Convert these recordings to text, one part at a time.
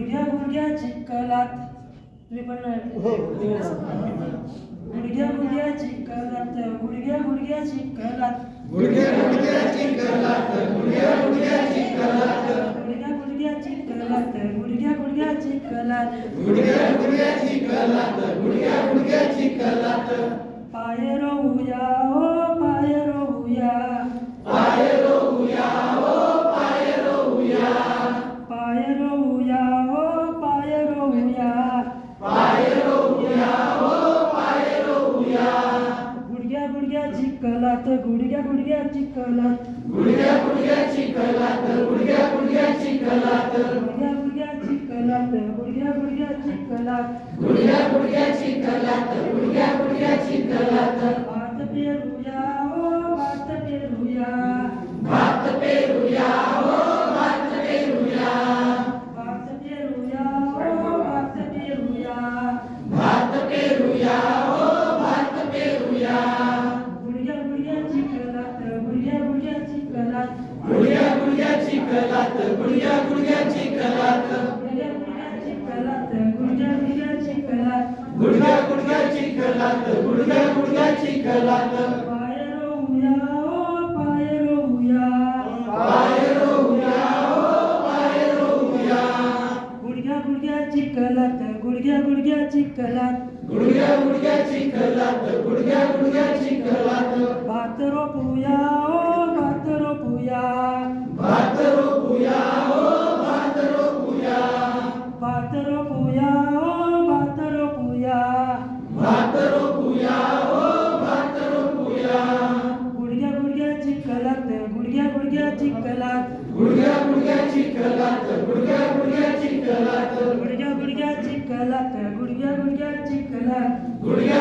गुडघ्या गुडघ्या चिकलात तुम्ही पण हो. गुडघ्या गुडघ्या चिकलात गुडघ्या गुडघ्या चिकलात गुडघ्या गुडघ्या चिकलात गुडघ्या गुडघ्या चिकलात गुडघ्या गुडघ्या चिकलात गुडघ्या गुडघ्या चिकलात गुडघ्या गुडघ्या चिकलात गुडघ्या गुडघ्या चिकलात पाय गुडघ्या कलात गुडघ्या गुडघ्या कलात. गुडघ्या गुडघ्या कलात गुडघ्या गुडघ्या कलात. गुडघ्या गुडघ्या कलात गुडघ्या गुडघ्या कलात. गुडघ्या गुडघ्या कलात गुडघ्या गुडघ्याची कलात. ते पेरूया लागलं चिखलात गुडघ्या गुडघ्या चिखलात गुडघ्या गुडघ्या चिखलात गुडघ्या भात रोपूया गुडघ्याची कला गुडघ्या गुडघ्याची कला गुडघ्या गुडघ्याची कला गुडघ्या गुडघ्याची कला गुडघ्या गुडघ्याची कला गुडघ्या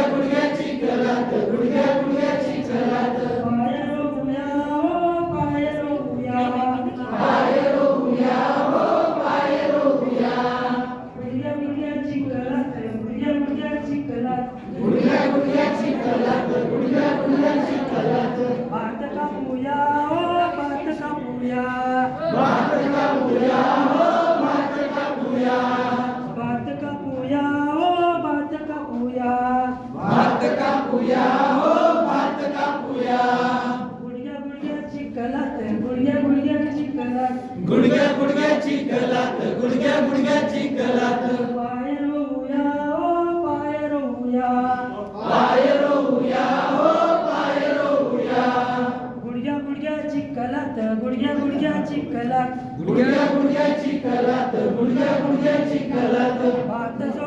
गुडघ्याची कलात. गुडघ्या गुडघ्याची कलात गुडघ्या गुडघ्याची कलात. भारत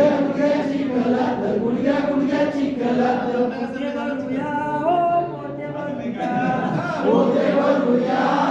मुंग्या चिखलात गुंग्या गुंग्या चिखलात मोठे बघूया ओ मोठे बघूया